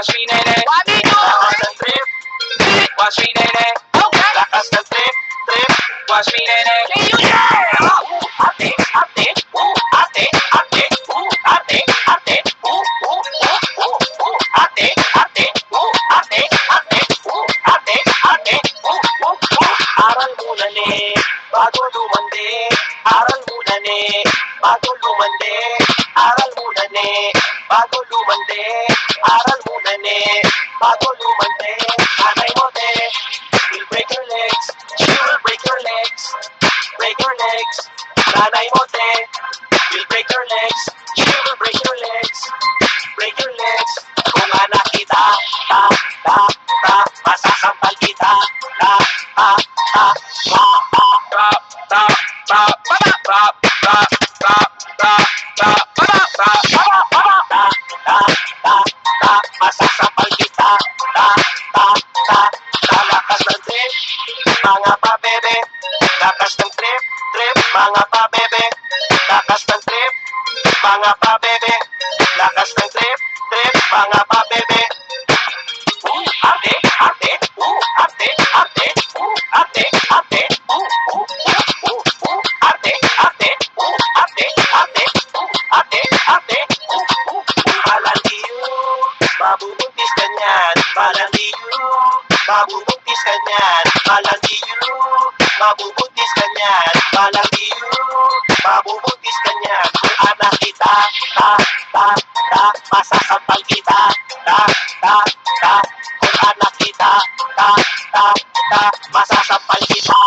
Watch me, nene. Watch me, nene. Okay. Watch me, nene. Can you hear? Ooh, I think, I think. Ooh, I think, I think. Ooh, I think, I think. Ooh, ooh, ooh, ooh, ooh. I think, I think. Ooh, I think, I think. Ooh, I think, I think. Ooh, ooh, ooh. Arangulane, bagulu mande. Arangulane, bagulu mande. Arangulane, bagulu mande. High volume man, I may one day. He'll break your legs, she will break your legs, break your legs. I may one day. He'll break your legs, she will break mga pabebe. Lakas ng trip, trip, mga pabebe. Lakas ng trip, mga pabebe. Lakas ng trip, trip, mga pabebe. Ooh, ate, ate, ooh, ate, ate, ooh, ate, ate, ooh, ooh, ooh, ooh, ooh, ate, ate, ooh, ate, ate, ooh, ate, ate, ooh, ooh, ooh. Balandiyo, mabubuntis ka niyan. Balandiyo, Mabubuntis ka niyan, malagiyo. Mabubuntis ka niyan, malagiyo. Mabubuntis ka niyan, kung anak kita, ta, ta, ta, masasampal kita, ta, ta, ta, kung anak kita, ta, ta, ta, masasampal kita.